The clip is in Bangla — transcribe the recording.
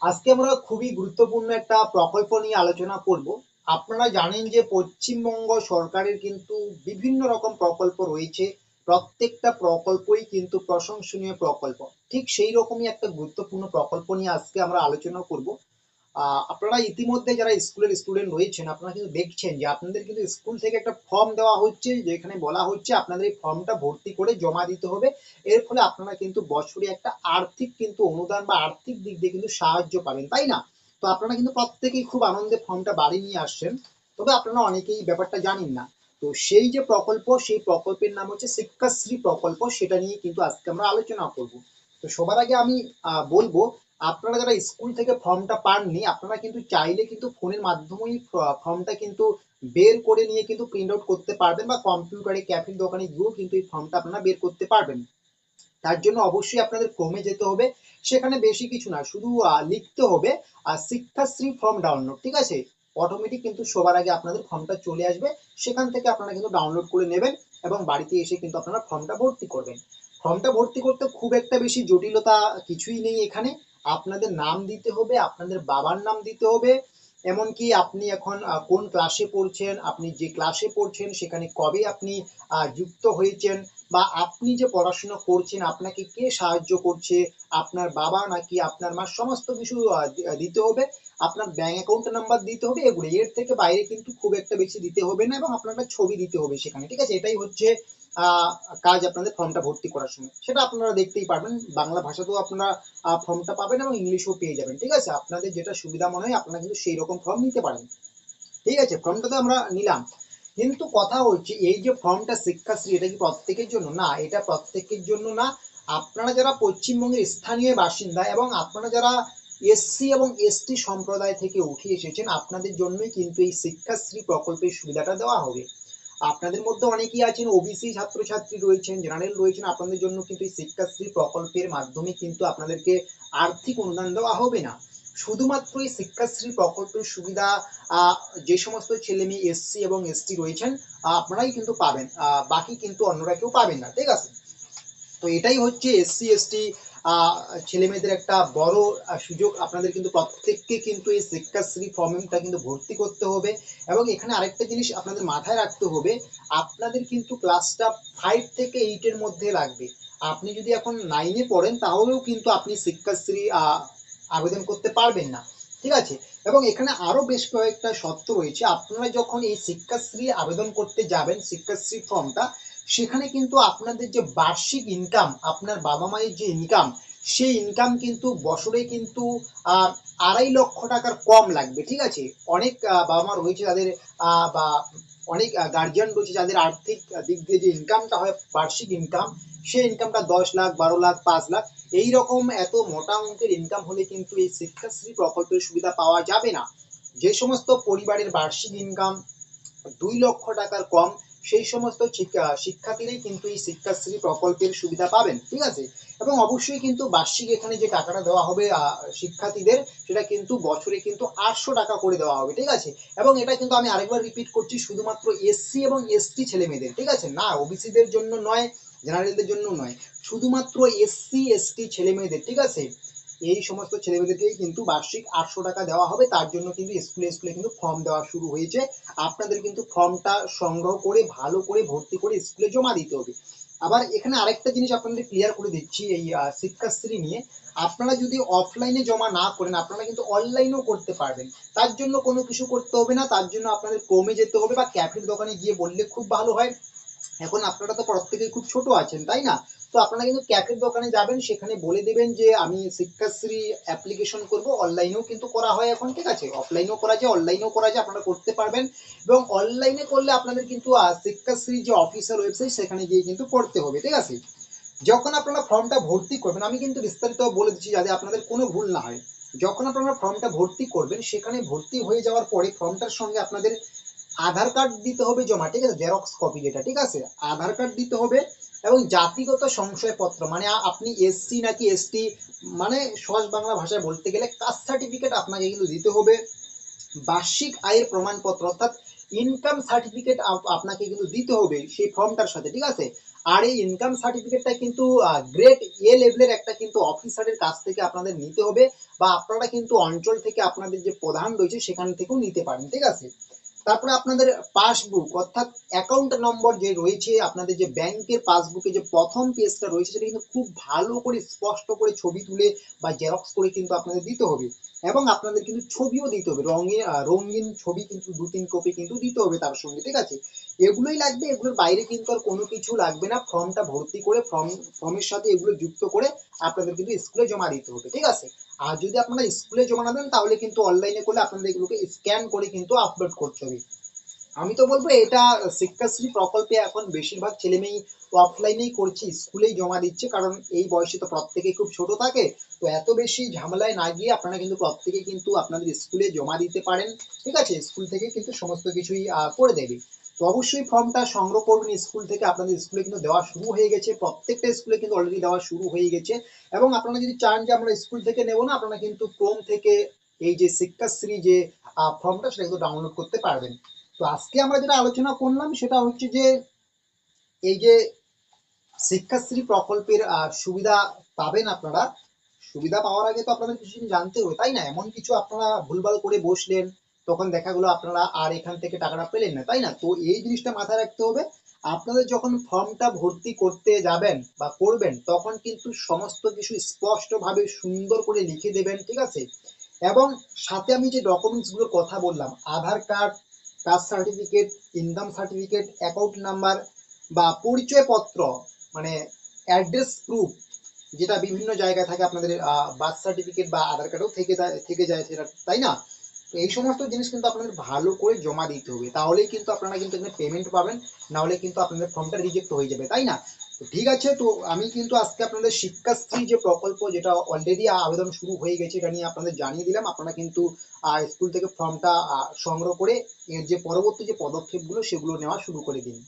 আজকে আমরা খুবই গুরুত্বপূর্ণ একটা প্রকল্প নিয়ে আলোচনা করব। আপনারা জানেন যে পশ্চিমবঙ্গ সরকারের কিন্তু বিভিন্ন রকম প্রকল্প রয়েছে। প্রত্যেকটা প্রকল্পই কিন্তু প্রশংসনীয় প্রকল্প। ঠিক সেই রকমই একটা গুরুত্বপূর্ণ প্রকল্প নিয়ে আজকে আমরা আলোচনা করব। আপনারা ইতিমধ্যে যারা স্কুলের স্টুডেন্ট রয়েছেন, আপনারা কিন্তু দেখছেন যে আপনাদের কিন্তু স্কুল থেকে একটা ফর্ম দেওয়া হচ্ছে যেখানে বলা হচ্ছে আপনাদের এই ফর্মটা ভর্তি করে জমা দিতে হবে। এর ফলে আপনারা কিন্তু বছরে একটা আর্থিক কিন্তু অনুদান বা আর্থিক দিক দিয়ে কিন্তু সাহায্য পাবেন, তাই না? তো আপনারা কিন্তু প্রত্যেকেই খুব আনন্দে ফর্মটা বাড়ি নিয়ে আসছেন। তবে আপনারা অনেকেই ব্যাপারটা জানেন না। তো সেই যে প্রকল্প, সেই প্রকল্পের নাম হচ্ছে শিক্ষাশ্রী প্রকল্প, সেটা নিয়ে কিন্তু আজকে আমরা আলোচনা করব। তো সবার আগে আমি বলব আপনারা যারা স্কুল থেকে ফর্মটা পাননি, আপনারা কিন্তু চাইলে কিন্তু ফোনের মাধ্যমেই ফর্মটা কিন্তু বের করে নিয়ে কিন্তু প্রিন্ট আউট করতে পারবেন বা কম্পিউটারে ক্যাফের দোকানে গিয়েও কিন্তু এই ফর্মটা আপনারা বের করতে পারবেন। তার জন্য অবশ্যই আপনাদের ক্রমে যেতে হবে। সেখানে বেশি কিছু না, শুধু লিখতে হবে আর শিক্ষাশ্রী ফর্ম ডাউনলোড ঠিক আছে? অটোমেটিক কিন্তু সবার আগে আপনাদের ফর্মটা চলে আসবে। সেখান থেকে আপনারা কিন্তু ডাউনলোড করে নেবেন এবং বাড়িতে এসে কিন্তু আপনারা ফর্মটা ভর্তি করবেন। ফর্মটা ভর্তি করতে খুব একটা বেশি জটিলতা কিছুই নেই এখানে। আপনাদের নাম দিতে হবে, আপনাদের বাবার নাম দিতে হবে। এমনকি আপনি এখন কোন ক্লাসে পড়ছেন, আপনি যে ক্লাসে পড়ছেন, সেখানে কবে আপনি যুক্ত হয়েছেন বা আপনি যে পড়াশোনা করছেন, আপনাকে কে সাহায্য করছে, আপনার বাবা নাকি আপনার মা, সমস্ত কিছু দিতে হবে। আপনার ব্যাংক অ্যাকাউন্ট নাম্বার দিতে হবে, এগুলো এর থেকে বাইরে কিন্তু খুব একটা বেশি দিতে হবে না এবং আপনার ছবি দিতে হবে সেখানে। ঠিক আছে? এটাই হচ্ছে কাজ আপনাদের ফর্মটা ভর্তি করার সময়। সেটা আপনারা দেখতেই পারবেন। বাংলা ভাষাতেও আপনারা ফর্মটা পাবেন এবং ইংলিশেও পেয়ে যাবেন। ঠিক আছে? আপনাদের যেটা সুবিধা মনে হয়, আপনারা কিন্তু সেই রকম ফর্ম নিতে পারেন। ঠিক আছে? ফর্মটা তো আমরা নিলাম। কিন্তু কথা হচ্ছে, এই যে ফর্মটা শিক্ষাশ্রী, এটা কি প্রত্যেকের জন্য? না, এটা প্রত্যেকের জন্য না। আপনারা যারা পশ্চিমবঙ্গের স্থানীয় বাসিন্দা এবং আপনারা যারা এসসি এবং এসটি সম্প্রদায় থেকে উঠে এসেছেন, আপনাদের জন্যই কিন্তু এই শিক্ষাশ্রী প্রকল্পের সুবিধাটা দেওয়া হবে। আপনাদের মধ্যে অনেকেই আছেন ওবিসি ছাত্রছাত্রী রয়েছেন জেনারেল রয়েছেন, আপনাদের জন্য কিন্তু এই শিক্ষাশ্রী প্রকল্পের মাধ্যমে কিন্তু আপনাদেরকে আর্থিক অনুদান দেওয়া হবে না। শুধুমাত্র এই শিক্ষাশ্রী প্রকল্পের সুবিধা যে সমস্ত ছেলে মেয়ে এসসি এবং এসটি রয়েছেন আপনারাই কিন্তু পাবেন বাকি কিন্তু অন্যরা কেউ পাবেন না, ঠিক আছে? তো এটাই হচ্ছে এসসি এসটি ছেলে মেয়েদের একটা বড় সুযোগ। আপনাদের কিন্তু প্রত্যেককে কিন্তু এই শিক্ষাশ্রী ফর্মটা কিন্তু ভর্তি করতে হবে। এবং এখানে আরেকটা জিনিস আপনাদের মাথায় রাখতে হবে, আপনাদের কিন্তু ক্লাসটা ফাইভ থেকে এইটের মধ্যে লাগবে। আপনি যদি এখন নাইনে পড়েন, তাহলেও কিন্তু আপনি শিক্ষাশ্রী আবেদন করতে পারবেন না। ঠিক আছে? এবং এখানে আরও বেশ কয়েকটা শর্ত রয়েছে। আপনারা যখন এই শিক্ষাশ্রী আবেদন করতে যাবেন, শিক্ষাশ্রী ফর্মটা সেখানে কিন্তু আপনাদের যে বার্ষিক ইনকাম আপনার বাবা মায়ের যে ইনকাম সেই ইনকাম কিন্তু বছরে কিন্তু আড়াই লক্ষ টাকার কম লাগবে, ঠিক আছে? অনেক বাবা মা রয়েছে তাদের বা অনেক গার্জিয়ান রয়েছে যাদের আর্থিক দিক দিয়ে যে ইনকামটা হয়, বার্ষিক ইনকাম সেই ইনকামটা দশ লাখ, বারো লাখ, পাঁচ লাখ এই রকম এত মোটা অঙ্কের ইনকাম হলে কিন্তু এই শিক্ষাশ্রী প্রকল্পের সুবিধা পাওয়া যাবে না। যে সমস্ত পরিবারের বার্ষিক ইনকাম দুই লক্ষ টাকার কম সেই সমস্ত শিক্ষা- শিক্ষার্থীরাই কিন্তু এই শিক্ষাশ্রী প্রকল্পের সুবিধা পাবেন, ঠিক আছে? এবং অবশ্যই কিন্তু বার্ষিক এখানে যে টাকাটা দেওয়া হবে শিক্ষার্থীদের, সেটা কিন্তু বছরে কিন্তু আটশো টাকা করে দেওয়া হবে, ঠিক আছে? এবং এটা কিন্তু আমি আরেকবার রিপিট করছি, শুধুমাত্র এসসি এবং এসটি ছেলে মেয়েদের ঠিক আছে? না ওবিসিদের জন্য নয় জেনারেলদের জন্য নয়, শুধুমাত্র এসসি এসটি ছেলে মেয়েদের ঠিক আছে? এই সমস্ত ছেলেমেয়েদেরকেই কিন্তু বার্ষিক আটশো টাকা দেওয়া হবে। তার জন্য কিন্তু স্কুলে স্কুলে কিন্তু ফর্ম দেওয়া শুরু হয়েছে। আপনাদের কিন্তু ফর্মটা সংগ্রহ করে, ভালো করে ভর্তি করে স্কুলে জমা দিতে হবে। আবার এখানে আরেকটা জিনিস আপনাদের ক্লিয়ার করে দিচ্ছি এই শিক্ষাশ্রী নিয়ে। আপনারা যদি অফলাইনে জমা না করেন, আপনারা কিন্তু অনলাইনেও করতে পারবেন। তার জন্য কোনো কিছু করতে হবে না। তার জন্য আপনাদের কমে যেতে হবে বা ক্যাফের দোকানে গিয়ে বললে খুব ভালো হয়। এখন আপনারা তো প্রত্যেকেই খুব ছোট আছেন, তাই না? তো আপনারা কিন্তু ক্যাফের দোকানে যাবেন সেখানে বলে দেবেন যে আমি শিক্ষাশ্রী অ্যাপ্লিকেশন করব অনলাইনেও কিন্তু করা হয় এখন ঠিক আছে? অফলাইনেও করা যায় অনলাইনেও করা যায় আপনারা করতে পারবেন। এবং অনলাইনে করলে আপনাদের কিন্তু আহ, শিক্ষাশ্রী যে অফিসিয়াল ওয়েবসাইট সেখানে গিয়ে কিন্তু করতে হবে ঠিক আছে? যখন আপনারা ফর্মটা ভর্তি করবেন আমি কিন্তু বিস্তারিত বলে দিচ্ছি যাতে আপনাদের কোনো ভুল না হয়। যখন আপনারা ফর্মটা ভর্তি করবেন সেখানে ভর্তি হয়ে যাওয়ার পরে ফর্মটার সঙ্গে আপনাদের আধার কার্ড দিতে হবে জমা ঠিক আছে? জেরক্স কপি যেটা ঠিক আছে? আধার কার্ড দিতে হবে এবং জাতিগত সংশয়পত্র মানে আপনি এসসি নাকি এসটি মানে সহজ বাংলা ভাষায় বলতে গেলে কাস্ট সার্টিফিকেট আপনাকে কিন্তু দিতে হবে। বার্ষিক আয়ের প্রমাণপত্র, অর্থাৎ ইনকাম সার্টিফিকেট আপনাকে কিন্তু দিতে হবে সেই ফর্মটার সাথে, ঠিক আছে? আর এই ইনকাম সার্টিফিকেটটা কিন্তু গ্রেড এ লেভেলের একটা কিন্তু অফিসারের কাছ থেকে আপনাদের নিতে হবে বা আপনারা কিন্তু অঞ্চল থেকে আপনাদের যে প্রধান রয়েছে সেখান থেকেও নিতে পারেন, ঠিক আছে? তারপরে আপনাদের পাসবুক অর্থাৎ অ্যাকাউন্ট নম্বর যে রয়েছে আপনাদের যে ব্যাংকের পাসবুকে যে প্রথম পেজটা রয়েছে সেটা কিন্তু খুব ভালো করে স্পষ্ট করে ছবি তুলে বা জেরক্স করে কিন্তু আপনাদের দিতে হবে। এবং আপনাদের কিন্তু ছবিও দিতে হবে। আহ, রঙিন ছবি কিন্তু দু তিন কপি কিন্তু দিতে হবে তার সঙ্গে ঠিক আছে? এগুলোই লাগবে এগুলোর বাইরে কিন্তু আর কোনো কিছু লাগবে না। ফর্মটা ভর্তি করে ফর্ম ফর্মের সাথে এগুলো যুক্ত করে আপনাদের কিন্তু স্কুলে জমা দিতে হবে ঠিক আছে? আর যদি আপনারা স্কুলে জমা না দেন, তাহলে কিন্তু অনলাইনে করলে আপনাদের এগুলোকে স্ক্যান করে কিন্তু আপলোড করতে হবে। আমি তো বলব, এটা শিক্ষাশ্রী প্রকল্পে এখন বেশিরভাগ ছেলে মেয়েই অফলাইনেই করছে, স্কুলেই জমা দিচ্ছে, কারণ এই বয়সে তো প্রত্যেকেই খুব ছোট থাকে। তো এত বেশি ঝামেলায় না গিয়ে আপনারা কিন্তু প্রত্যেকে কিন্তু আপনাদের স্কুলে জমা দিতে পারেন। ঠিক আছে, স্কুল থেকে কিন্তু সমস্ত কিছুই করে দেবে। তো অবশ্যই ফর্মটা সংগ্রহ করবেন স্কুল থেকে আপনাদের স্কুলে কিন্তু দেওয়া শুরু হয়ে গেছে। প্রত্যেকটা স্কুলে কিন্তু অলরেডি দেওয়া শুরু হয়ে গেছে। এবং আপনারা যদি চান যে আমরা স্কুল থেকে নেব না, আপনারা কিন্তু ক্রোম থেকে এই যে শিক্ষাশ্রী যে ফর্মটা সেটা কিন্তু ডাউনলোড করতে পারবেন। তো আজকে আমরা যেটা আলোচনা করলাম সেটা হচ্ছে যে, এই যে শিক্ষাশ্রী প্রকল্পের সুবিধা পাবেন আপনারা। সুবিধা পাওয়ার আগে তো আপনাদের কিছু জানতে হবে, তাই না? এমন কিছু আপনারা ভুলভাল করে বসলেন তখন দেখা গেলো আপনারা আর এখান থেকে টাকাটা পেলেন না, তাই না? তো এই জিনিসটা মাথায় রাখতে হবে। আপনাদের যখন ফর্মটা ভর্তি করতে যাবেন বা করবেন, তখন কিন্তু সমস্ত কিছু স্পষ্টভাবে সুন্দর করে লিখে দেবেন, ঠিক আছে? এবং সাথে আমি যে ডকুমেন্টসগুলোর কথা বললাম, Aadhaar card caste certificate income certificate account number বা পরিচয়পত্র মানে অ্যাড্রেস প্রুফ যেটা বিভিন্ন জায়গায় থাকে আপনাদের বার্থ সার্টিফিকেট বা আধার কার্ডও থেকে থেকে যায় সেটা, তাই না? এই সমস্ত জিনিস কিন্তু আপনাদের ভালো করে জমা দিতে হবে। তাহলেই কিন্তু আপনারা কিন্তু এখানে পেমেন্ট পাবেন না হলে কিন্তু আপনাদের ফর্মটা রিজেক্ট হয়ে যাবে, তাই না? তো ঠিক আছে, তো আমি কিন্তু আজকে আপনাদের শিক্ষাশ্রী যে প্রকল্প, যেটা অলরেডি আবেদন শুরু হয়ে গেছে, এটা নিয়ে আপনাদের জানিয়ে দিলাম। আপনারা কিন্তু স্কুল থেকে ফর্মটা সংগ্রহ করে এর যে পরবর্তী যে পদক্ষেপগুলো, সেগুলো নেওয়া শুরু করে দিন।